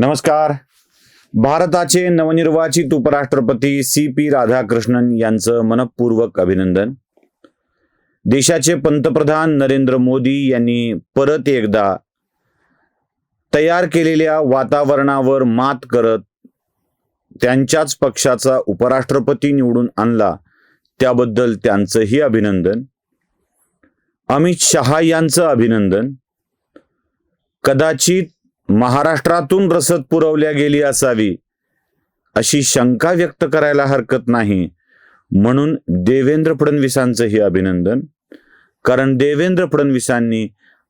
नमस्कार. भारताचे नवनिर्वाचित उपराष्ट्रपती सी पी राधाकृष्णन यांचं मनपूर्वक अभिनंदन. देशाचे पंतप्रधान नरेंद्र मोदी यांनी परत एकदा तयार केलेल्या वातावरणावर मात करत त्यांच्याच पक्षाचा उपराष्ट्रपती निवडून आणला त्याबद्दल त्यांचंही अभिनंदन. अमित शहा यांचं अभिनंदन. कदाचित महाराष्ट्रातून रसद पुरवल्या गेली असावी अशी शंका व्यक्त करायला हरकत नाही. म्हणून देवेंद्र फडणवीसांचं हे अभिनंदन. कारण देवेंद्र फडणवीसांनी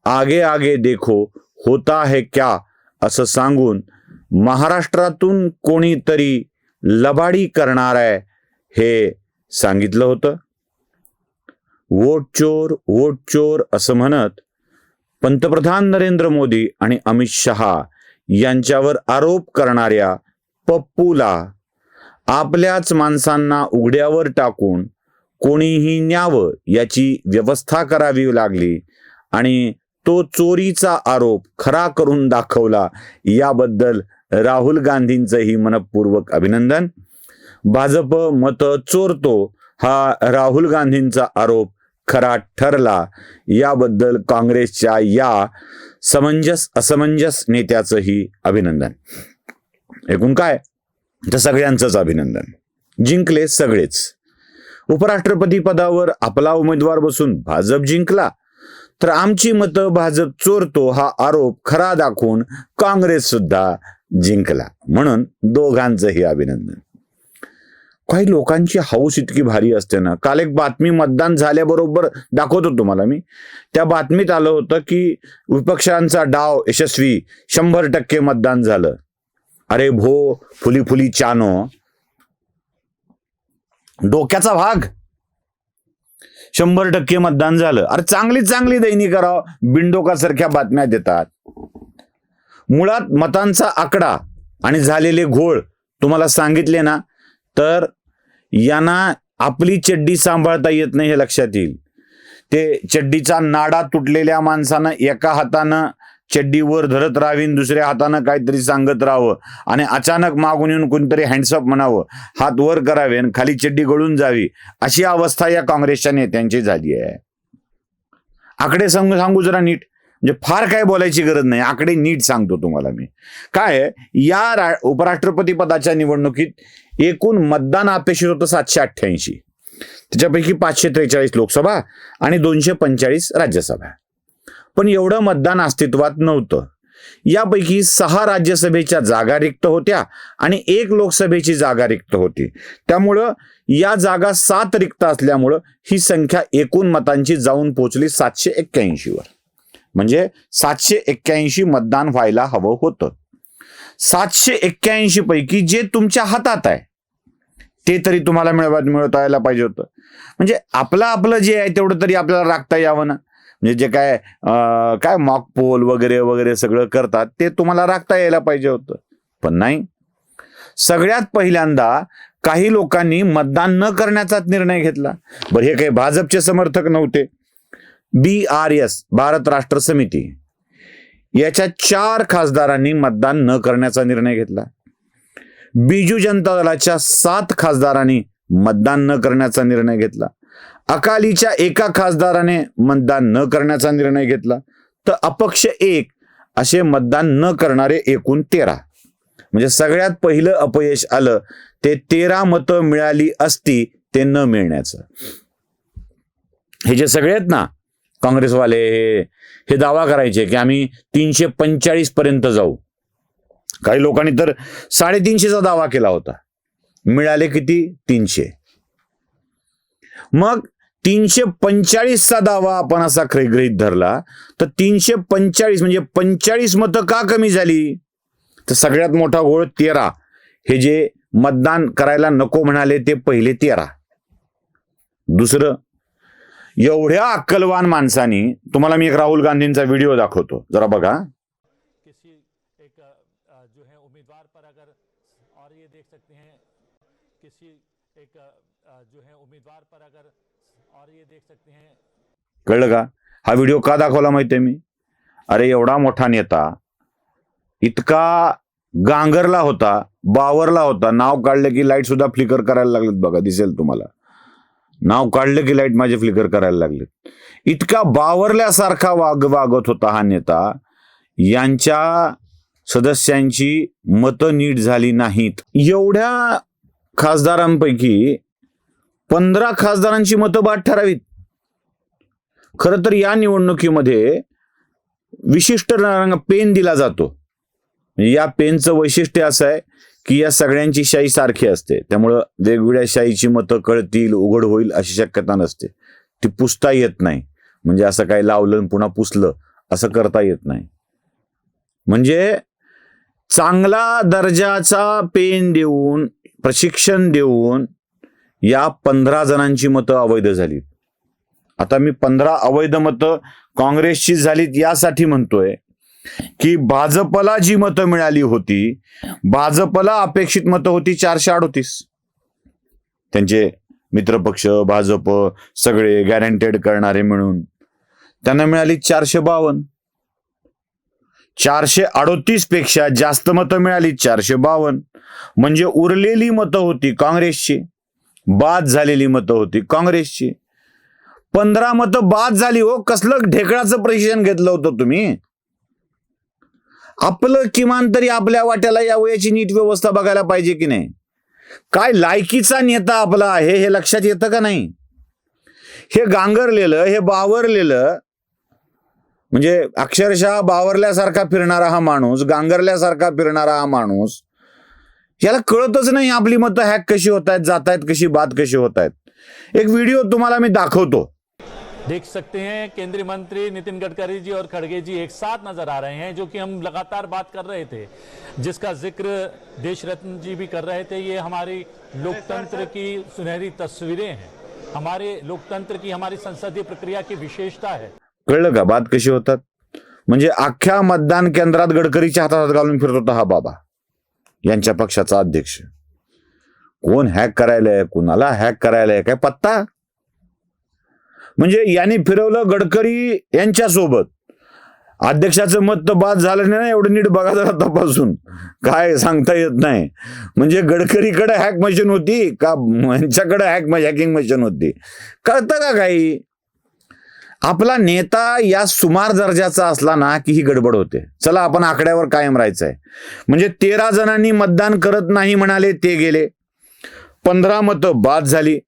आगे आगे देखो होता है क्या असं सांगून महाराष्ट्रातून कोणीतरी लबाडी करणार आहे हे सांगितलं होतं. वोट चोर वोट चोर असं म्हणत पंतप्रधान नरेंद्र मोदी आणि अमित शहा यांच्यावर आरोप करणाऱ्या पप्पूला आपल्याच माणसांना उघड्यावर टाकून कोणीही न्यावं याची व्यवस्था करावी लागली आणि तो चोरीचा आरोप खरा करून दाखवला याबद्दल राहुल गांधींचंही मनपूर्वक अभिनंदन. भाजप मत चोरतो हा राहुल गांधींचा आरोप खरा ठरला. याबद्दल काँग्रेसच्या या समंजस असमंजस नेत्याचंही अभिनंदन. एकूण काय? तर सगळ्यांचंच अभिनंदन. जिंकले सगळेच. उपराष्ट्रपती पदावर आपला उमेदवार बसून भाजप जिंकला. तर आमची मतं भाजप चोरतो हा आरोप खरा दाखवून काँग्रेस सुद्धा जिंकला. म्हणून दोघांचंही अभिनंदन. काही लोकांची हौस इतकी भारी असते ना. काल एक बातमी मतदान झाल्याबरोबर दाखवतो तुम्हाला मी. त्या बातमीत आलं होतं की विपक्षांचा डाव यशस्वी शंभर टक्के मतदान झालं. अरे भो फुली फुली चानो. डोक्याचा भाग. शंभर टक्के मतदान झालं. अरे चांगली चांगली दैनिक करावं बिंडोकासारख्या बातम्या देतात. मुळात मतांचा आकडा आणि झालेले घोळ तुम्हाला सांगितले ना तर यांना आपली चड्डी सांभाळता येत नाही हे लक्षात येईल. ते चड्डीचा नाडा तुटलेल्या माणसानं एका हातानं चड्डी वर धरत राहावी दुसऱ्या हातानं काहीतरी सांगत राहावं आणि अचानक मागून येऊन कोणतरी हँडसअप म्हणावं हात वर करावे आणि खाली चड्डी गळून जावी. अशी अवस्था या काँग्रेसच्या नेत्यांची झाली आहे. आकडे सांगू सांगू जरा नीट. म्हणजे फार काय बोलायची गरज नाही. आकडे नीट सांगतो तुम्हाला मी. काय आहे, या रा उपराष्ट्रपती पदाच्या निवडणुकीत एकूण मतदान अपेक्षित होतं सातशे अठ्ठ्याऐंशी. त्याच्यापैकी पाचशे त्रेचाळीस लोकसभा आणि दोनशे पंचेचाळीस राज्यसभा. पण एवढं मतदान अस्तित्वात नव्हतं. यापैकी सहा राज्यसभेच्या जागा रिक्त होत्या आणि एक लोकसभेची जागा रिक्त होती. त्यामुळं या जागा सात रिक्त असल्यामुळं ही संख्या एकूण मतांची जाऊन पोचली सातशे एक्क्याऐंशीवर वर. म्हणजे सातशे एक्क्याऐंशी मतदान व्हायला हवं होतं. सातशे एक्क्याऐंशी पैकी जे तुमच्या हातात आहे ते तरी तुम्हाला मिळवा मिळवता यायला पाहिजे होतं. म्हणजे आपलं आपलं जे आहे तेवढं तरी आपल्याला राखता यावं ना. म्हणजे जे काय काय मॉक पोल वगैरे वगैरे सगळं करतात ते तुम्हाला राखता यायला पाहिजे होतं. पण नाही. सगळ्यात पहिल्यांदा काही लोकांनी मतदान न करण्याचाच निर्णय घेतला. बरं हे काही भाजपचे समर्थक नव्हते. बी आर एस भारत राष्ट्र समिती. याच्या चार खासदारांनी मतदान न करण्याचा निर्णय घेतला. बिजू जनता दलाच्या सात खासदारांनी मतदान न करण्याचा निर्णय घेतला. अकालीच्या एका खासदाराने मतदान न करण्याचा निर्णय घेतला. तर अपक्ष एक असे मतदान न करणारे एकूण तेरा. म्हणजे सगळ्यात पहिलं अपयश आलं ते तेरा मतं मिळाली असती ते न मिळण्याचं. हे जे सगळे आहेत ना काँग्रेसवाले हे हे दावा करायचे की आम्ही तीनशे पंचेचाळीस पर्यंत जाऊ. काही लोकांनी तर साडेतीनशेचा दावा केला होता. मिळाले किती? तीनशे. मग तीनशे पंचाळीसचा दावा आपण असा ख्रे- धरला तर तीनशे पंचेचाळीस म्हणजे पंचेचाळीस मतं का कमी झाली? तर सगळ्यात मोठा घोळ तेरा. हे जे मतदान करायला नको म्हणाले ते पहिले तेरा. दुसरं एवढ्या अक्कलवान माणसानी तुम्हाला मी एक राहुल गांधींचा व्हिडिओ दाखवतो. जरा बघा. किसी एक अ, अ, जो है उम्मीदवार पर अगर और ये देख सकते हैं किसी एक अ, अ, जो है उम्मीदवार पर अगर और ये देख सकते हैं। कळलं का? हा व्हिडिओ का दाखवला माहितीये मी? अरे एवढा मोठा नेता इतका गांगरला होता बावरला होता. नाव काढलं की लाइट सुद्धा फ्लिकर करायला लागलेत बघा दिसेल तुम्हाला. नाव काढलं की लाइट माझे फ्लिकर करायला लागले. इतका बावरल्यासारखा वाग वागत होता हा नेता. यांच्या सदस्यांची मतं नीट झाली नाहीत. एवढ्या खासदारांपैकी पंधरा खासदारांची मतं बाद ठरावीत. खरं तर या निवडणुकीमध्ये विशिष्ट रंग पेन दिला जातो. या पेनचं वैशिष्ट्य असं आहे की या सगळ्यांची शाई सारखी असते. त्यामुळं वेगवेगळ्या शाईची मतं कळतील उघड होईल अशी शक्यता नसते. ती पुसता येत नाही. म्हणजे असं काही लावलं आणि पुन्हा पुसलं असं करता येत नाही. म्हणजे चांगला दर्जाचा पेन देऊन प्रशिक्षण देऊन या पंधरा जणांची मतं अवैध झालीत. आता मी पंधरा अवैध मतं काँग्रेसची झालीत यासाठी म्हणतोय की भाजपला जी मतं मिळाली होती भाजपला अपेक्षित मतं होती चारशे अडोतीस. त्यांचे मित्रपक्ष भाजप सगळे गॅरंटेड करणारे मिळून त्यांना मिळाली चारशे बावन्न. चारशे अडोतीसपेक्षा जास्त मतं मिळाली चारशे बावन्न. म्हणजे उरलेली मतं होती काँग्रेसची बाद झालेली मतं होती काँग्रेसची. पंधरा मतं बाद झाली हो कसलं ढेकळाचं प्रशिक्षण घेतलं होतं तुम्ही? आपलं किमान तरी आपल्या वाट्याला या वयाची नीट व्यवस्था बघायला पाहिजे की नाही? काय लायकीचा नेता आपला आहे हे लक्षात येतं का नाही? हे गांगरलेलं हे बावरलेलं म्हणजे अक्षरशः बावरल्यासारखा फिरणारा हा माणूस गांगरल्यासारखा फिरणारा हा माणूस याला कळतच नाही आपली मतं हॅक कशी होत आहेत जात आहेत कशी बाद कशी होत आहेत एक व्हिडिओ तुम्हाला मी दाखवतो. देख सकते हैं केंद्रीय मंत्री नितिन गडकरी जी और खड़गे जी एक साथ नजर आ रहे हैं जो कि हम लगातार बात कर रहे थे जिसका जिक्र देश रत्न जी भी कर रहे थे। ये हमारी लोकतंत्र की सुनहरी तस्वीरें हैं। हमारे लोकतंत्र की हमारी संसदीय प्रक्रिया की विशेषता है। कळलं का? बात कशी होतात? म्हणजे अख्ख्या मतदान केंद्रात गडकरीच्या हातात घालून फिरत होता हा बाबा यांच्या पक्षाचा अध्यक्ष. कोण हॅक करायलाय कुणाला हॅक करायलाय काय पत्ता? म्हणजे यांनी फिरवलं गडकरी यांच्या सोबत अध्यक्षाचं मत तर बाद झालं नाही ना एवढं नीट बघा जरा तपासून. काय सांगता येत नाही. म्हणजे गडकरीकडे हॅक मशीन होती का यांच्याकडे हॅक हॅकिंग मशीन होती? कळतं का काही? आपला नेता या सुमार दर्जाचा असला ना की ही गडबड होते. चला आपण आकड्यावर कायम राहायचं आहे म्हणजे तेरा जणांनी मतदान करत नाही म्हणाले ते गेले. पंधरा मतं बाद झाली.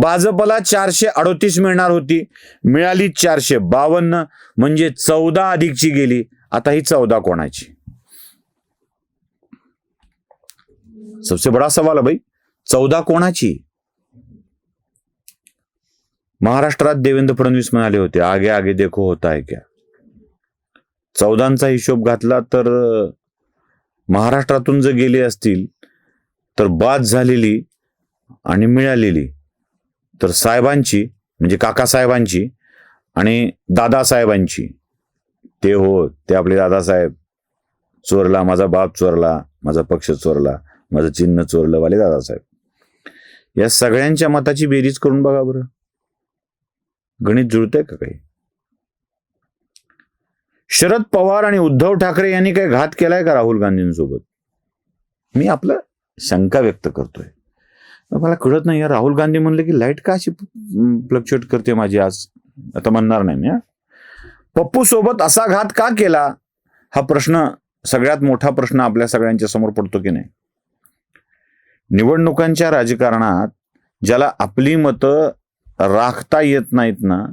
भाजपला चारशे अडोतीस मिळणार होती. मिळाली चारशे बावन्न. म्हणजे चौदा अधिकची गेली. आता ही चौदा कोणाची? सबसे बडा सवाल आहे भाई. चौदा कोणाची? महाराष्ट्रात देवेंद्र फडणवीस म्हणाले होते आगे आगे देखो होता है क्या? चौदांचा हिशोब घातला तर महाराष्ट्रातून जर गेले असतील तर बाद झालेली आणि मिळालेली तर साहेबांची म्हणजे काकासाहेबांची आणि दादासाहेबांची ते हो ते आपले दादासाहेब चोरला माझा बाप चोरला माझा पक्ष चोरला माझं चिन्ह चोरलं वाले दादासाहेब या सगळ्यांच्या मताची बेरीज करून बघा बरं. गणित जुळतंय का काही? शरद पवार आणि उद्धव ठाकरे यांनी काही घात केलाय का राहुल गांधींसोबत? मी आपलं शंका व्यक्त करतोय. मला कळत नाही. राहुल गांधी म्हणले की लाइट का अशी फ्लक्च्युएट करते माझी आज? आता म्हणणार नाही मी हा. पप्पू सोबत असा घात का केला? हा प्रश्न सगळ्यात मोठा प्रश्न आपल्या सगळ्यांच्या समोर पडतो की नाही? निवडणुकांच्या राजकारणात ज्याला आपली मतं राखता येत नाहीत ना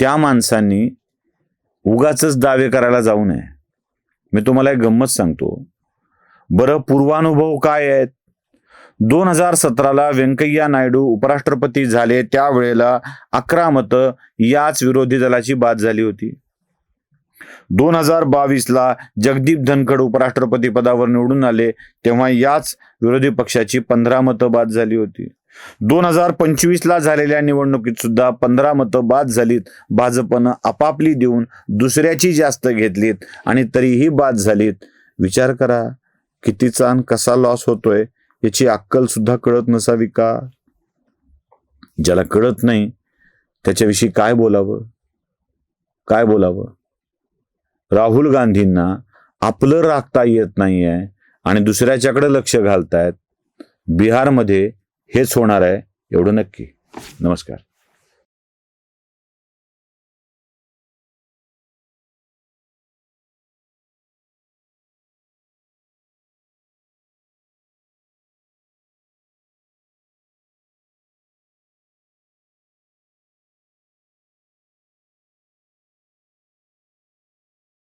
त्या माणसांनी उगाच दावे करायला जाऊ नये. मी तुम्हाला एक गंमत सांगतो. बरं पूर्वानुभव काय आहेत? दोन हजार सतराला व्यंकय्या नायडू उपराष्ट्रपती झाले. त्यावेळेला अकरा मतं याच विरोधी दलाची बाद झाली होती. दोन हजार बावीसला जगदीप धनखड उपराष्ट्रपती पदावर निवडून आले. तेव्हा याच विरोधी पक्षाची पंधरा मतं बाद झाली होती. दोन हजार पंचवीसला झालेल्या निवडणुकीत सुद्धा पंधरा मतं बाद झालीत. भाजपनं आपापली देऊन दुसऱ्याची जास्त घेतलीत आणि तरीही बाद झालीत. विचार करा कितीचा आणि कसा लॉस होतोय? याची अक्कल सुद्धा कळत नसावी का? ज्याला कळत नाही त्याच्याविषयी काय बोलावं? काय बोलावं? राहुल गांधींना आपलं राखता येत नाहीये आणि दुसऱ्याच्याकडे लक्ष घालतायत बिहारमध्ये हेच होणार आहे एवढं नक्की. नमस्कार.